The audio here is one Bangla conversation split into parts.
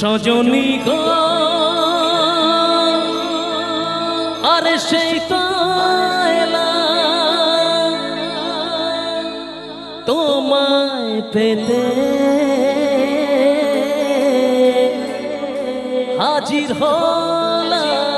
সজনী গো। আরে সেই তোমায় পেতে হাজির হলাম।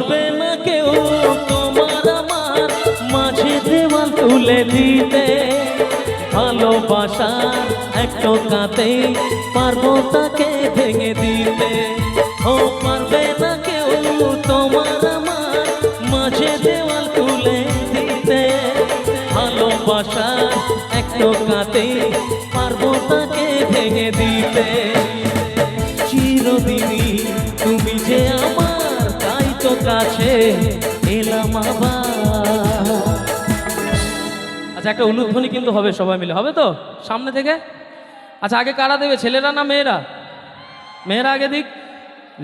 পারবে না কেউ তোমার আমার মাঝে দেওয়াল তুলে দিতে। ভালোবাসার এক টোকাতে পারব তাকে ভেঙে দিতে। ও পারবে না কেউ তোমার আমার মাঝে দেওয়াল তুলে দিতে। ভালোবাসার এক টোকাতে পারব তাকে ভেঙে দিতে। চিরদিনই তুমি যে আমার কাছে এলাম আচ্ছা একটা অনুধ্বনি কিন্তু হবে সবাই মিলে। হবে তো? সামনে থেকে? আচ্ছা আগে কারা দেবে? ছেলেরা না মেয়েরা? মেয়েরা আগে দিক।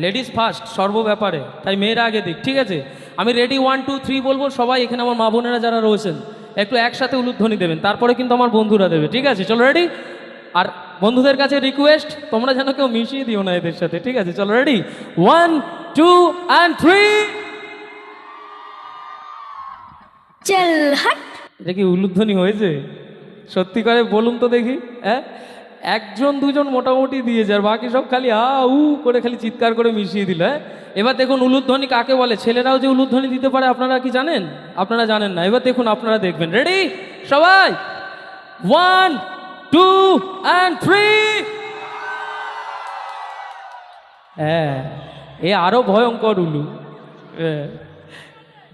লেডিস ফার্স্ট, সর্ব ব্যাপারে। তাই মেয়েরা আগে দিক, ঠিক আছে? আমি রেডি ওয়ান টু থ্রি বলব, সবাই এখানে আমার মা বোনেরা যারা রয়েছেন, একটু একসাথে উলুধ্বনি দেবেন। তারপরে কিন্তু আমার বন্ধুরা দেবে, ঠিক আছে? চলো রেডি আর বন্ধুদের কাছে রিকোয়েস্ট তোমরা যেন কেউ মিশিয়ে দিও না এদের সাথে, ঠিক আছে? চলো ready one two and three hot. এটা কি উলুধ্বনি হয়েছে? সত্যি করে বলুন তো দেখি হ্যাঁ? একজন, দুজন মোটামুটি দিয়েছে, আর বাকি সব খালি আ, উ করে খালি চিৎকার করে মিশিয়ে দিল হ্যাঁ? এবার দেখুন উলুধ্বনি কাকে বলে? ছেলেরাও যে উলুধ্বনি দিতে পারে, আপনারা কি জানেন? আপনারা জানেন না। এবার দেখুন আপনারা দেখবেন। রেডি সবাই? ওয়ান টু অ্যান্ড থ্রি হ্যাঁ এ আরও ভয়ঙ্কর উলু। হ্যাঁ।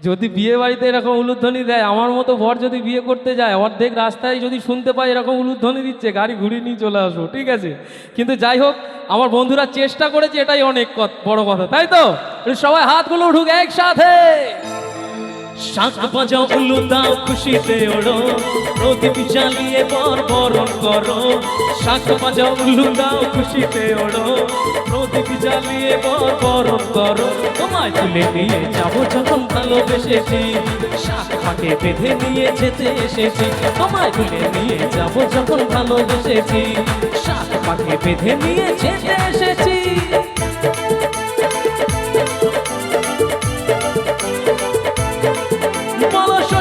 যদি বিয়ে বাড়িতে এরকম উলুধ্বনি দেয়, আমার মতো বর যদি বিয়ে করতে যায়, অর্ধেক রাস্তায় যদি শুনতে পাই এরকম উলুধ্বনি দিচ্ছে, গাড়ি ঘুরিয়ে নিয়ে চলে আসব, ঠিক আছে? কিন্তু যাই হোক, আমার বন্ধুরা চেষ্টা করেছে, এটাই অনেক বড় কথা, তাই তো? সবাই হাতগুলো উঠুক একসাথে। শাক বাজাও উলু দাও, খুশিতে ওড়ো। প্রদীপ জ্বালিয়ে বর বরণ করো। শাক বাজাও উলু দাও, খুশিতে ওড়ো। প্রদীপ জ্বালিয়ে বর বরণ করো। তোমায় তুলে নিয়ে যাব যখন ভালোবেসেছি। শাক পাকে বেঁধে নিয়ে যেতে এসেছি। তোমায় তুলে নিয়ে যাব যখন ভালোবেসেছি। শাক পাকে বেঁধে নিয়ে যেতে এসেছি।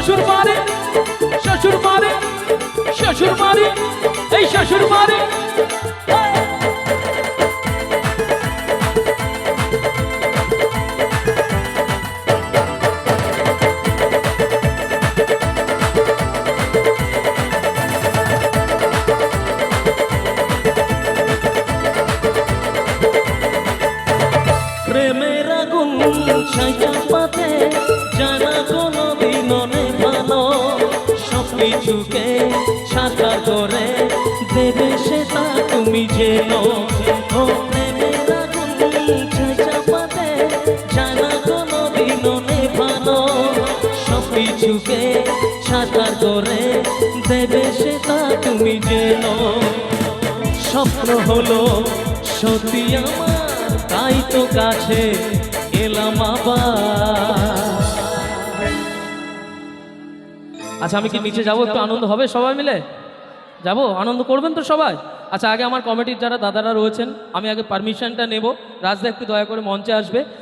শ্বশুর মারে শ্বশুর মারে শ্বশুর মারে এই শ্বশুর মারে। প্রেমের আগুন ছাইয়া সব কিছুকে সাকার করে দেবে সেটা তুমি যেন। ও প্রেমের আগুন ছাইয়া পাতে জানা কিছুকে সাকার করে দেবে সেটা তুমি যেন। স্বপ্ন হলো সত্যি আমার, তাই তো কাছে এলাম আবার। আচ্ছা আমি কি নিচে যাব? একটু আনন্দ হবে সবাই মিলে? যাব? আনন্দ করবেন তো সবাই? আচ্ছা আগে আমার কমিটির যারা দাদারা রয়েছেন, আমি আগে পারমিশনটা নেব। রাজদা, একটু দয়া করে মঞ্চে আসবে।